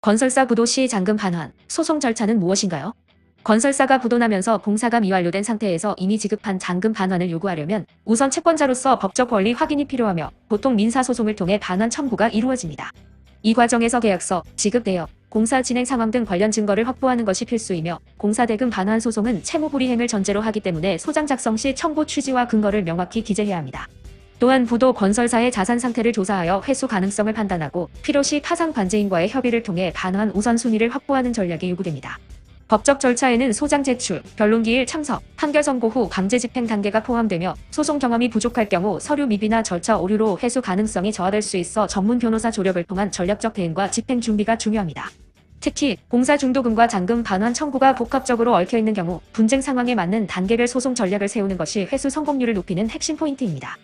건설사 부도 시 잔금 반환, 소송 절차는 무엇인가요? 건설사가 부도나면서 공사가 미완료된 상태에서 이미 지급한 잔금 반환을 요구하려면 우선 채권자로서 법적 권리 확인이 필요하며 보통 민사소송을 통해 반환 청구가 이루어집니다. 이 과정에서 계약서, 지급 내역, 공사 진행 상황 등 관련 증거를 확보하는 것이 필수이며 공사대금 반환 소송은 채무 불이행을 전제로 하기 때문에 소장 작성 시 청구 취지와 근거를 명확히 기재해야 합니다. 또한 부도 건설사의 자산 상태를 조사하여 회수 가능성을 판단하고 필요시 파상 관제인과의 협의를 통해 반환 우선순위를 확보하는 전략이 요구됩니다. 법적 절차에는 소장 제출, 변론기일 참석, 판결 선고 후 강제 집행 단계가 포함되며 소송 경험이 부족할 경우 서류 미비나 절차 오류로 회수 가능성이 저하될 수 있어 전문 변호사 조력을 통한 전략적 대응과 집행 준비가 중요합니다. 특히 공사 중도금과 잔금 반환 청구가 복합적으로 얽혀 있는 경우 분쟁 상황에 맞는 단계별 소송 전략을 세우는 것이 회수 성공률을 높이는 핵심 포인트입니다.